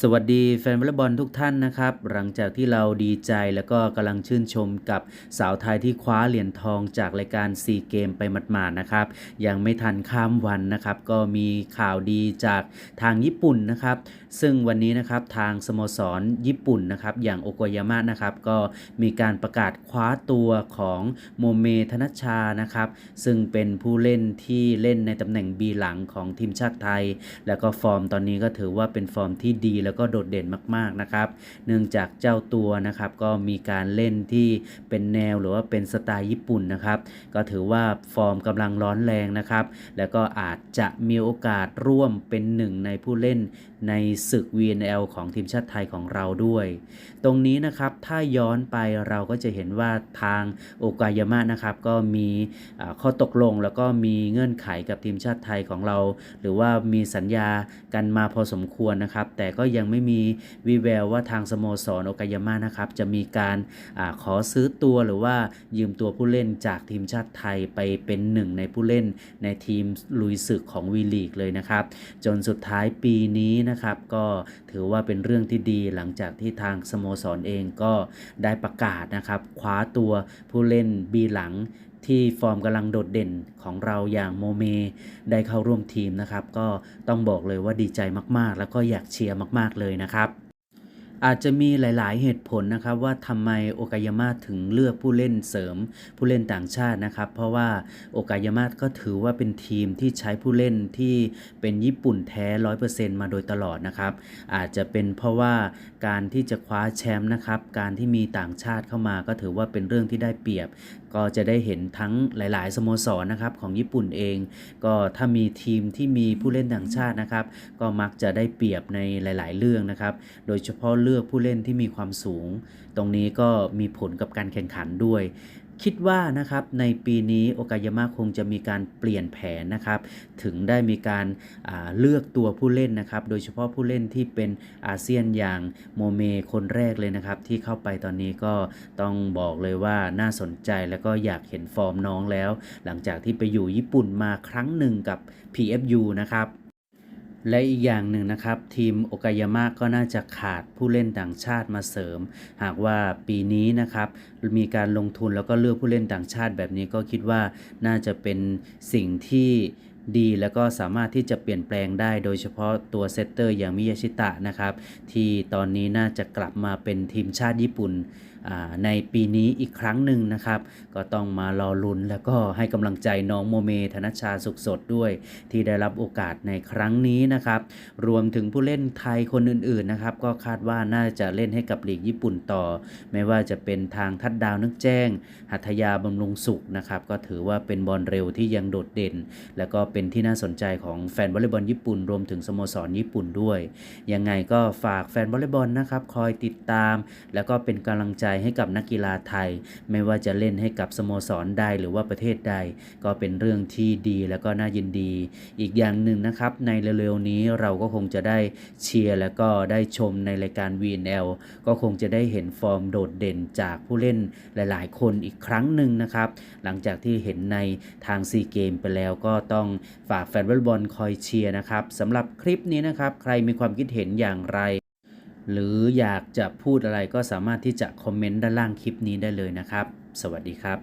สวัสดีแฟนวอลเลย์บอลทุกท่านนะครับ หลังจากที่เราดีใจแล้วก็กำลังชื่นชมกับสาวไทยที่คว้าเหรียญทองจากรายการซีเกมไปหมาดๆนะครับ ยังไม่ทันข้ามวันนะครับ ก็มีข่าวดีจากทางญี่ปุ่นนะครับ ซึ่งวันนี้นะครับทางสโมสรญี่ปุ่นนะครับอย่างโอกยามะนะครับก็มีการประกาศคว้าตัวของโมเมธนชชานะครับ ซึ่งเป็นผู้เล่นที่เล่นในตำแหน่งบีหลังของทีมชาติไทย แล้วก็ฟอร์มตอนนี้ก็ถือว่าเป็นฟอร์มที่ดีแล้วก็โดดเด่นมากๆนะครับ เนื่องจากเจ้าตัวนะครับก็มีการเล่นที่เป็นแนวหรือว่าเป็นสไตล์ญี่ปุ่นนะครับ ก็ถือว่าฟอร์มกำลังร้อนแรงนะครับ แล้วก็อาจจะมีโอกาสร่วมเป็นหนึ่งในผู้เล่นในศึก VNL ของทีมชาติไทยของเราด้วย ตรงนี้นะครับถ้าย้อนไปเราก็จะเห็นว่าทางโอกายามะนะครับก็มีข้อตกลงแล้วก็มีเงื่อนไขกับทีมชาติไทยของเรา หรือว่ามีสัญญากันมาพอสมควรนะครับ แต่ก็ยังไม่มีวีแววว่าทางสโมสรโอกายามะนะครับ จะมีการอาขอซื้อตัวหรือว่ายืมตัวผู้เล่นจากทีมชาติไทยไปเป็นหนึ่งในผู้เล่นในทีมลุยศึกของวีลีกเลยนะครับ จนสุดท้ายปีนี้นะครับก็ถือว่าเป็นเรื่องที่ดีหลังจากที่ทางสโมสรเองก็ได้ประกาศนะครับ คว้าตัวผู้เล่นบีหลัง ที่ฟอร์มกำลังโดดเด่นของเราอย่างโมเม ได้เข้าร่วมทีมนะครับ ก็ต้องบอกเลยว่าดีใจมากๆ แล้วก็อยากเชียร์มาก ๆเลยนะครับ อาจจะมีหลาย ๆ เหตุผลนะครับว่าทำไมโอกายามะถึงเลือกผู้เล่นเสริมผู้เล่นต่างชาตินะครับ เพราะว่าโอกายามะก็ถือว่าเป็นทีมที่ใช้ผู้เล่นที่เป็นญี่ปุ่นแท้ 100%มาโดยตลอดนะครับ อาจจะเป็นเพราะว่าการที่จะคว้าแชมป์นะครับ การที่มีต่างชาติเข้ามาก็ถือว่าเป็นเรื่องที่ได้เปรียบ ก็จะได้เห็นทั้งหลาย ๆ สโมสรนะครับของญี่ปุ่นเอง ก็ถ้ามีทีมที่มีผู้เล่นต่างชาตินะครับ ก็มักจะได้เปรียบในหลาย ๆ เรื่องนะครับ โดยเฉพาะเรื่องลือกผู้เล่นที่มีความสูง ตรงนี้ก็มีผลกับการแข่งขันด้วย คิดว่านะครับในปีนี้โอกายามะคงจะมีการเปลี่ยนแผนนะครับ ถึงได้มีการาเลือกตัวผู้เล่นนะครับ โดยเฉพาะผู้เล่นที่เป็นอาเซียนอย่างโมเมคนแรกเลยนะครับ ที่เข้าไปตอนนี้ก็ต้องบอกเลยว่าน่าสนใจแล้วก็อยากเห็นฟอร์มน้องแล้ว หลังจากที่ไปอยู่ญี่ปุ่นมาครั้งหนึ่งกับ PFU นะครับ และอีกอย่างหนึ่งนะครับ ทีมโอกายามะก็น่าจะขาดผู้เล่นต่างชาติมาเสริม หากว่าปีนี้นะครับ มีการลงทุนแล้วก็เลือกผู้เล่นต่างชาติแบบนี้ก็คิดว่าน่าจะเป็นสิ่งที่ดีแล้วก็สามารถที่จะเปลี่ยนแปลงได้โดยเฉพาะตัวเซตเตอร์อย่างมิยาชิตะนะครับ ที่ตอนนี้น่าจะกลับมาเป็นทีมชาติญี่ปุ่น ในปีนี้อีกครั้งหนึ่งนะครับ ก็ต้องมารอลุ้นแล้วก็ให้กำลังใจน้องโมเมธนชชาสุขสดด้วย ที่ได้รับโอกาสในครั้งนี้นะครับ รวมถึงผู้เล่นไทยคนอื่นๆนะครับ ก็คาดว่าน่าจะเล่นให้กับลีกญี่ปุ่นต่อ ไม่ว่าจะเป็นทางทัดดาวนึกแจ้ง หัตยาบำรุงสุขนะครับ ก็ถือว่าเป็นบอลเร็วที่ยังโดดเด่น แล้วก็เป็นที่น่าสนใจของแฟนวอลเลย์บอลญี่ปุ่น รวมถึงสโมสรญี่ปุ่นด้วย ยังไงก็ฝากแฟนวอลเลย์บอลนะครับ คอยติดตาม แล้วก็เป็นกำลังใจให้กับนักกีฬาไทย ไม่ว่าจะเล่นให้กับสโมสรใดหรือว่าประเทศใด ก็เป็นเรื่องที่ดีแล้วก็น่ายินดี อีกอย่างหนึ่งนะครับ ในเร็วๆนี้เราก็คงจะได้เชียร์แล้วก็ได้ชมในรายการ VNL ก็คงจะได้เห็นฟอร์มโดดเด่นจากผู้เล่นหลายๆ คนอีกครั้งหนึ่งนะครับ หลังจากที่เห็นในทางซีเกมไปแล้วก็ต้องฝากแฟนวอลบอลคอยเชียร์นะครับสำหรับคลิปนี้นะครับ ใครมีความคิดเห็นอย่างไร หรืออยากจะพูดอะไรก็สามารถที่จะคอมเมนต์ด้านล่างคลิปนี้ได้เลยนะครับ สวัสดีครับ